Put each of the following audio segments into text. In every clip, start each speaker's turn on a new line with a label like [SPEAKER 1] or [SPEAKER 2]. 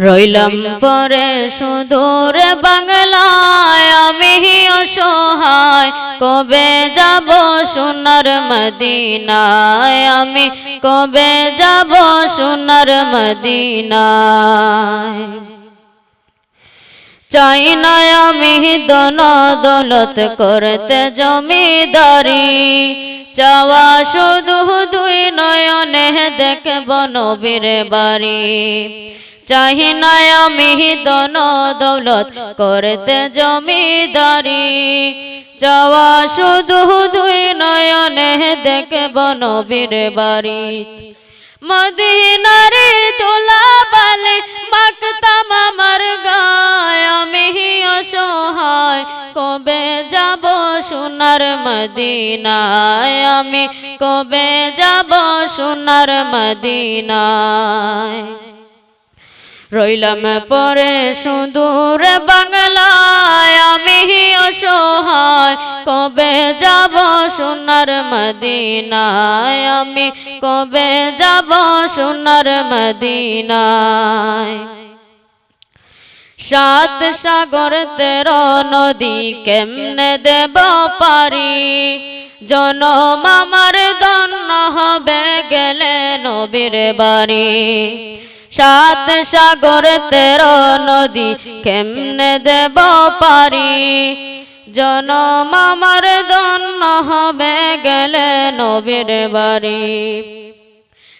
[SPEAKER 1] রইলাম পরে সুদূর বাংলায়, আমি অসহায়। কবে যাব সোনার মদিনায়? আমি কবে যাব সোনার মদিনায়? চাই না আমি দন দৌলত করতে জমিদারি। চাওয়া শুধু দুই নয়নে দেখব নবীর বাড়ি। চাহি না আমি দন দৌলত, করতে জমিদারি। চাওয়া শুধু দুই নয়নে দেখব নবীর বাড়ি। মদিনারে তোলা বালে মাকতাম আমার গায়। আমি অসহায়, কবে যাব সোনার মদিনায়? আমি কবে যাব সোনার মদিনায়? রইলাম পরে সুদূর বাংলায়, আমি অসহায়। কবে যাব সোনার মদিনায়? আমি কবে যাব সোনার মদিনায়? সাত সাগর তের নদী কেমনে দেব পারি? জনম আমার দন্ন হবে গেলে নবীর বাড়ি। সাত সাগর, তের নদী, কেমনে দেব পারি? জনম আমার দন্ন হবে, গেলে নবীর বাড়ি।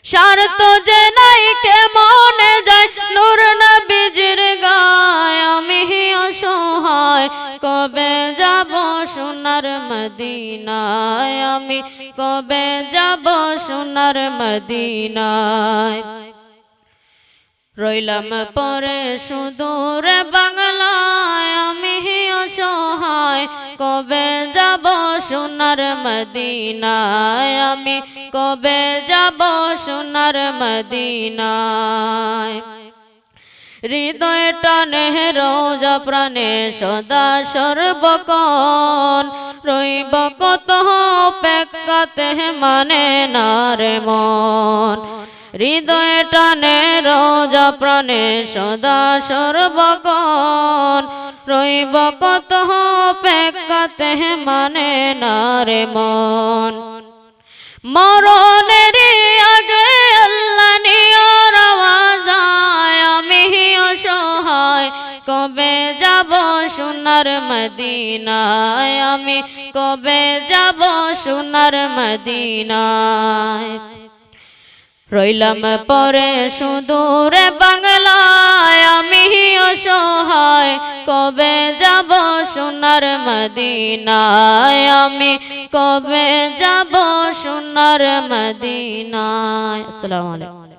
[SPEAKER 1] স্বার্থ যে নাই, কেমনে যায়? নূর নবীজির গায়, আমি অসহায়। কবে যাব সোনার মদিনায়? আমি কবে যাব সোনার মদিনায়? রইলাম পরে সুদূর বাংলায়, আমি অসহায় কবে যাব সোনার মদিনায়? আমি কবে যাব সোনার মদিনায়? হৃদয় টানে রোজা, প্রাণে সদা সর্বকন রইব কত পেকাতে মানে না রে মন। হৃদয় টানে রোজা প্রাণে সদা সর্বগণ। রইব কত পেকাতে মানে না রে মন। মরণের আগে কবে যাব সোনার মদিনায়? আমি কবে যাব সোনার মদিনায়? রইলাম পরে সুদূর বাংলায়, আমি অসহায়। কবে যাব সোনার মদিনায়? আমি কবে যাব সোনার মদিনায়? আসসালামু আলাইকুম।